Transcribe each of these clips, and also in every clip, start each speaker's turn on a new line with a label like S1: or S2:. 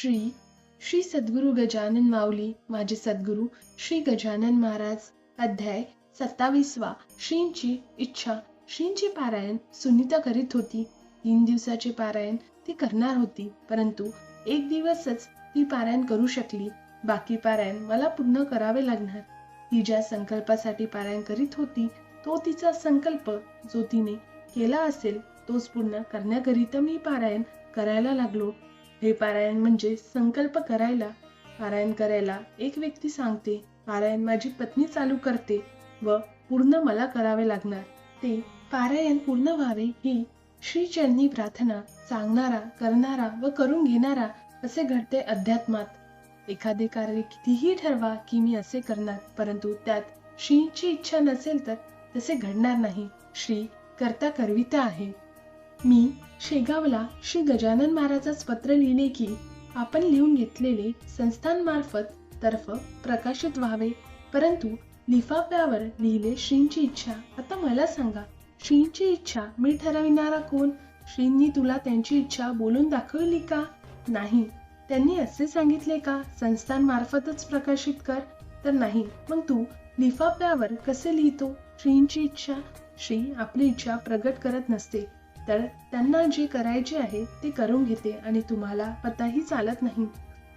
S1: श्री श्री सद्गुरू गजानन माऊली माझे सद्गुरू श्री गजानन महाराज अध्याय सत्तावीसवा. श्रींची इच्छा श्रींची पारायण सुनीता करीत होती. तीन दिवसाचे पारायण ती करणार होती परंतु एक दिवसच ती पारायण करू शकली. बाकी पारायण मला पूर्ण करावे लागणार. ती ज्या संकल्पासाठी पारायण करीत होती तो तिचा संकल्प जो तिने केला असेल तोच पूर्ण करण्याकरिता मी पारायण करायला लागलो. हे पारायण म्हणजे संकल्प करायला पारायण करायला एक व्यक्ती सांगते पारायण माझी पत्नी चालू करते व पूर्ण मला करावे लागणार. ते पारायण पूर्ण व्हावे ही श्रीचरणी प्रार्थना सांगणारा करणारा व करून घेणारा असे घडते अध्यात्मात. एखादे कार्य कितीही ठरवा की मी असे करणार परंतु त्यात श्रींची इच्छा नसेल तर तसे घडणार नाही. श्री करता करविता आहे. मी शेगावला श्री गजानन महाराजाच पत्र लिहिले की आपण लिहून घेतलेले संस्थांमार्फत तर्फ प्रकाशित व्हावे. परंतु लिफाफ्यावर लिहिले श्रींची इच्छा. आता मला सांगा श्रींची इच्छा मी ठरविणारा कोण? श्रींनी तुला त्यांची इच्छा बोलून दाखवली का? नाही. त्यांनी असे सांगितले का? संस्थानमार्फतच प्रकाशित कर. तर नाही. मग तू लिफाफ्यावर कसे लिहितो? श्रींची इच्छा? श्री आपली इच्छा प्रगट करत नसते. तर त्यांना जे करायचे आहे ते करून घेते आणि तुम्हाला पताही चालत नाही.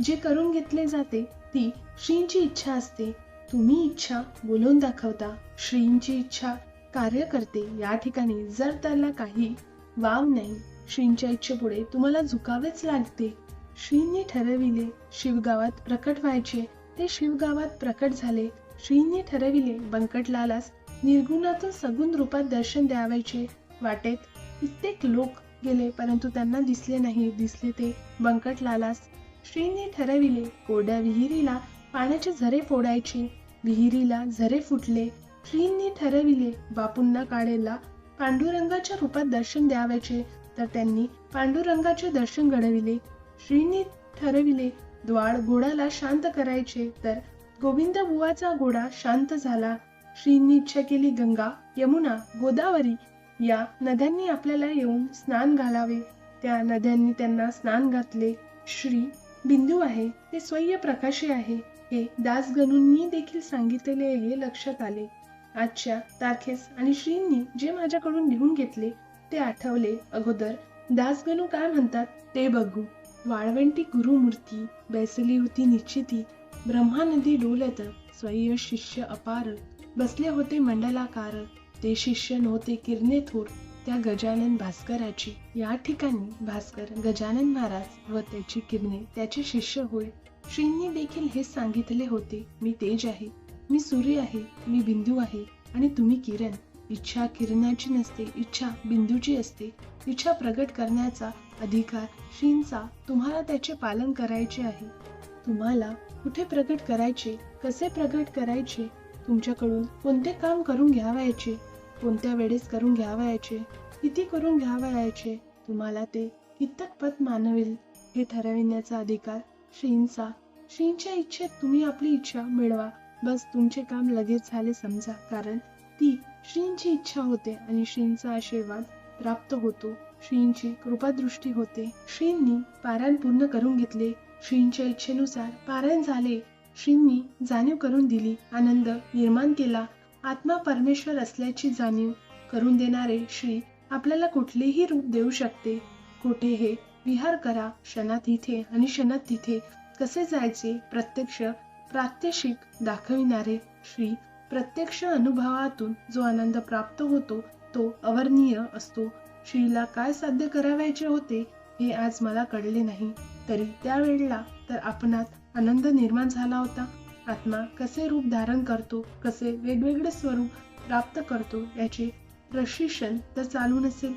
S1: जे करून घेतले जाते ती श्रींची इच्छा असते. तुम्ही इच्छा बोलून दाखवता. श्रींची इच्छा कार्य करते. या ठिकाणी जर त्याला काही वाव नाही श्रींच्या इच्छेपुढे तुम्हाला झुकावेच लागते. श्रींनी ठरविले शिवगावात प्रकट व्हायचे. ते शिवगावात प्रकट झाले. श्रींनी ठरविले बंकटलालास निर्गुणातून सगुण रूपात दर्शन द्यावायचे. वाटेत कित्येक लोक गेले परंतु त्यांना दिसले नाही. दिसले ते बंकटलालास श्रींनी ठरविले कोरड्या विहिरीला पाण्याचे झरे फोडायचे. विहिरीला झरे फुटले. श्रींनी ठरविले बापूंना काढेला पांडुरंगाच्या रूपात दर्शन द्यावायचे. तर त्यांनी पांडुरंगाचे दर्शन घडविले. श्रींनी ठरविले द्वाळ घोडाला शांत करायचे. तर गोविंद बुवाचा घोडा शांत झाला. श्रींनी इच्छा केली गंगा यमुना गोदावरी या नद्यांनी आपल्याला येऊन स्नान घालावे. त्या नद्यांनी त्यांना स्नान घातले. श्री बिंदू आहे. ते स्वयं प्रकाशी आहे. हे दासगणूंनी देखील सांगितलेले हे लक्षात आले. आजच्या तारखेस आणि श्रींनी जे माझ्याकडून लिहून घेतले ते आठवले. अगोदर दासगणू काय म्हणतात ते बघू. वाळवंटी गुरुमूर्ती बैसली होती निश्चिती ब्रह्मानदी डोलत स्वयं शिष्य अपार. बसले होते मंडलाकार. ते शिष्य नव्हते किरणे थोर त्या गजानन भास्कराची. या ठिकाणी भास्कर गजानन महाराज व त्याची किरणे त्याचे शिष्य होय. श्रींनी देखील हे सांगितले होते मी तेज आहे मी सूर्य आहे मी बिंदू आहे आणि तुम्ही किरण. इच्छा किरणाची नसते इच्छा बिंदूची असते. इच्छा प्रगट करण्याचा अधिकार श्रींचा. तुम्हाला त्याचे पालन करायचे आहे. तुम्हाला कुठे प्रगट करायचे कसे प्रगट करायचे? तुमच्याकडून कोणते काम करून घ्यावायचे? कोणत्या वेळेस करून घ्यावयाचे? किती करून घ्यावयाचे? तुम्हाला ते कितक पद मानवेल? हे ठरविण्याचा अधिकार श्रींचा. श्रींच्या इच्छेत तुम्ही आपली इच्छा मिळवा. बस तुमचे काम लगेच झाले समजा. कारण ती श्रींची इच्छा होते आणि श्रींचा आशीर्वाद प्राप्त होतो. श्रींची कृपादृष्टी होते. श्रींनी पारायण पूर्ण करून घेतले. श्रींच्या इच्छेनुसार पारायण झाले. श्रींनी जाणीव करून दिली. आनंद निर्माण केला. आत्मा परमेश्वर असल्याची जाणीव करून देणारे श्री आपल्याला कुठलेही रूप देऊ शकते. कुठे हे विहार करा क्षणात इथे आणि क्षणात तिथे. कसे जायचे? प्रत्यक्ष प्रात्यक्षिक दाखविणारे श्री प्रत्यक्ष अनुभवातून जो आनंद प्राप्त होतो तो अवर्णीय असतो. श्रीला काय साध्य करावायचे होते हे आज मला कळले नाही. तरी त्यावेळेला तर आपणात आनंद निर्माण झाला होता. आत्मा कसे रूप धारण करतो कसे वेगवेगळे स्वरूप प्राप्त करतो याचे प्रशिक्षण तर चालू नसेल.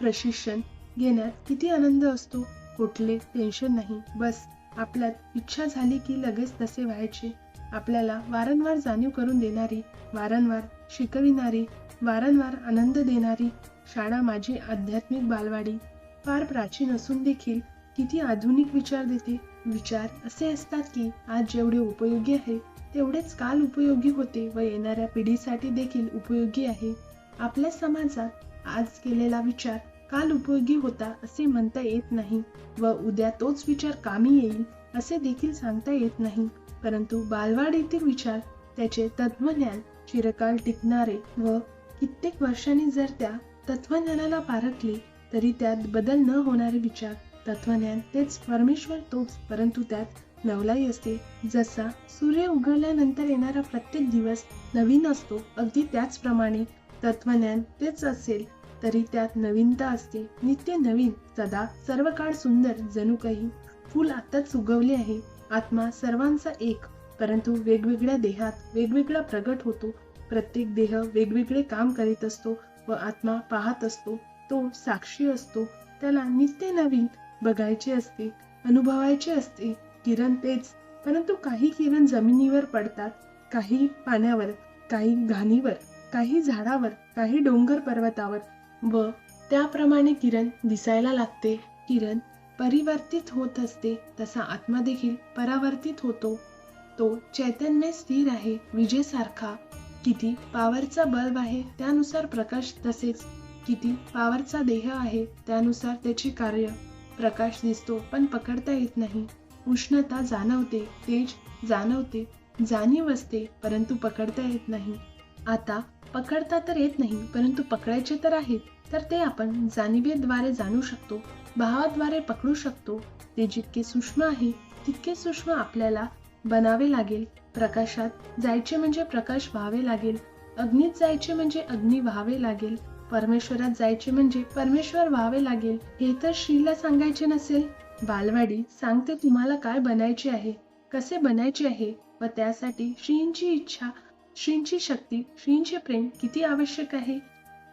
S1: प्रशिक्षण घेण्यात किती आनंद असतो कुठले टेन्शन नाही. बस आपल्यात इच्छा झाली की लगेच तसे व्हायचे. आपल्याला वारंवार जाणीव करून देणारी वारंवार शिकविणारी वारंवार आनंद देणारी शाळा माझी आध्यात्मिक बालवाडी. फार प्राचीन असून देखील किती आधुनिक विचार देते. विचार असे असतात की आज जेवढे उपयोगी आहे तेवढेच काल उपयोगी होते व येणाऱ्या पिढीसाठी देखील उपयोगी आहे. आपल्या समाजात आज केलेला विचार काल उपयोगी होता असे म्हणता येत नाही व उद्या तोच विचार कामी येईल असे देखील सांगता येत नाही. परंतु बालवाडीतील विचार त्याचे तत्वज्ञान चिरकाल टिकणारे व कित्येक वर्षांनी जर त्या तत्वज्ञानाला पारखले तरी त्यात बदल न होणारे विचार तत्वज्ञान तेच परमेश्वर तोच परंतु त्यात नवलाई असते. जसा सूर्य उगवल्यानंतर येणारा प्रत्येक दिवस नवीन असतो अगदी त्याचप्रमाणे तत्वज्ञान तेच असेल तरी त्यात नवीनता असते. नित्य नवीन सदा सर्व काळ सुंदर जणू काही फूल आताच उगवले आहे. आत्मा सर्वांचा एक परंतु वेगवेगळ्या देहात वेगवेगळा प्रगट होतो. प्रत्येक देह वेगवेगळे काम करीत असतो व आत्मा पाहत असतो. तो साक्षी असतो. त्याला नित्य नवीन बघायचे असते अनुभवायचे असते किरण तेच. परंतु काही किरण जमिनीवर पडतात काही पाण्यावर काही घाणीवर काही झाडावर काही डोंगर पर्वतावर. व त्याप्रमाणे किरण दिसायला लागते. किरण परिवर्तित होत असते तसा आत्मा देखील परावर्तित होतो. तो चैतन्य स्थिर आहे विजेसारखा. किती पावरचा बल्ब आहे त्यानुसार प्रकाश तसेच. किती पावरचा देह आहे त्यानुसार त्याचे कार्य. प्रकाश दिसतो पण पकडता येत नाही. उष्णता जाणवते तेज जाणवते जाणीव असते परंतु पकडता येत नाही. आता पकडता तर येत नाही परंतु पकडायचे तर आहेत तर ते आपण जाणीवेद्वारे जाणू शकतो भावाद्वारे पकडू शकतो. ते जितके सूक्ष्म आहे तितके सूक्ष्म आपल्याला बनावे लागेल. प्रकाशात जायचे म्हणजे प्रकाश व्हावे लागेल अग्नीत जायचे म्हणजे अग्नी व्हावे लागेल. परमेश्वरात जायचे म्हणजे परमेश्वर व्हावे लागेल. हे तर श्रीला सांगायचे नसेल. बालवाडी सांगते तुम्हाला काय बनायचे आहे. कसे बनायचे आहे? व त्यासाठी श्रींची इच्छा श्रींची शक्ती श्रींचे प्रेम किती आवश्यक आहे?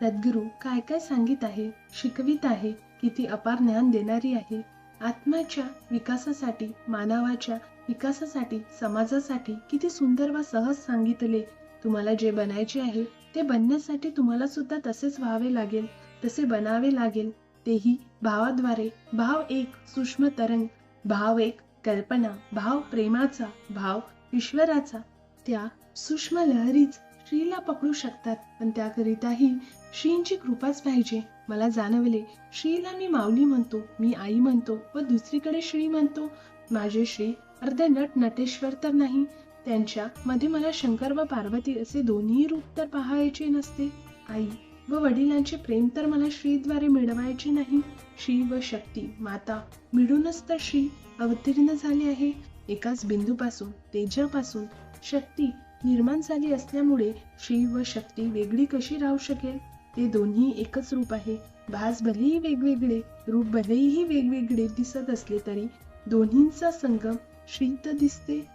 S1: सद्गुरू काय काय सांगित आहे शिकवित आहे किती अपार ज्ञान देणारी आहे. आत्म्याच्या विकासासाठी मानवाच्या विकासासाठी समाजासाठी किती सुंदर व सहज सांगितले. तुम्हाला जे बनायचे आहे ते बनण्यासाठी तुम्हाला सुद्धा तसेच व्हावे लागेल तसे बनावे लागेल. तेही भावाद्वारे. भाव एक सूक्ष्म तरंग. भाव एक कल्पना. भाव प्रेमाचा. भाव ईश्वराचा. त्या सूक्ष्म लहरीच श्रीला पकडू शकतात पण त्याकरिताही श्रींची कृपाच पाहिजे. मला जाणवले श्रीला मी माऊली म्हणतो मी आई म्हणतो व दुसरीकडे श्री म्हणतो. माझे श्री अर्धे नट नटेश्वर तर नाही त्यांच्या मध्ये मला शंकर व पार्वती असे दोन्ही रूप तर पाहायचे नसते. आई व वडिलांचे प्रेम तर मला श्रीद्वारे मिळवायचे नाही. श्री व शक्ती माता मिळूनच तर श्री अवतीर्ण झाले आहे. एकाच बिंदूपासून तेजापासून शक्ती निर्माण झाली असल्यामुळे श्री व शक्ती वेगळी कशी राहू शकेल? ते दोन्ही एकच रूप आहे. भास भलेही वेगवेगळे रूप भलेही वेगवेगळे दिसत असले तरी दोन्हींचा संगम श्री तर दिसते.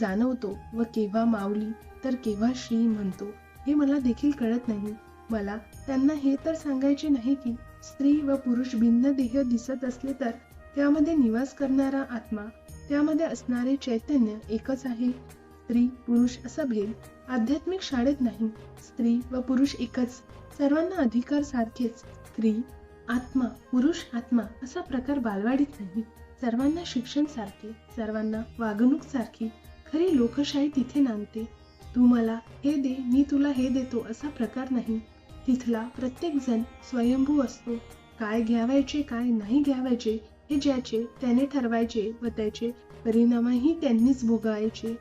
S1: जाणवतो व केव्हा माऊली तर केव्हा श्री म्हणतो हे मला देखील कळत नाही. मला त्यांना हे तर सांगायचे नाही की स्त्री व पुरुष भिन्न देह दिसत असले तर त्यामध्ये निवास करणारा आत्मा त्यामध्ये असणारे चैतन्य एकच आहे. स्त्री पुरुष असा भेद आध्यात्मिक शाळेत नाही. स्त्री व पुरुष एकच. सर्वांना अधिकार सारखेच. स्त्री आत्मा पुरुष आत्मा असा प्रकार बालवाडीत नाही. सर्वांना शिक्षण सारखे सर्वांना वागणूक सारखी खरी लोकशाही तिथे नांदते. तू मला हे दे मी तुला हे देतो असा प्रकार नाही. तिथला प्रत्येक जण स्वयंभू असतो. काय घ्यावायचे काय नाही घ्यावायचे हे ज्याचे त्याने ठरवायचे व त्याचे परिणामही त्यांनीच भोगायचे.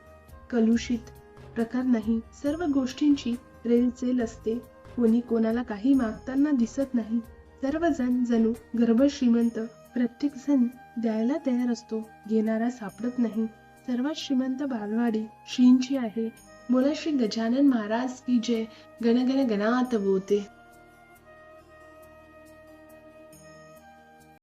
S1: कलुषित प्रकार नाही. सर्व गोष्टींची रेलचेल असते. कोणी कोणाला काही मागताना दिसत नाही. सर्वजण जणू गर्भ श्रीमंत प्रत्येक जण द्यायला तयार असतो. घेणारा सापडत नाही. सर्वात श्रीमंत बालवाडी श्रींची आहे. बोला श्री गजानन महाराज की जय. गण गण गणात बोते.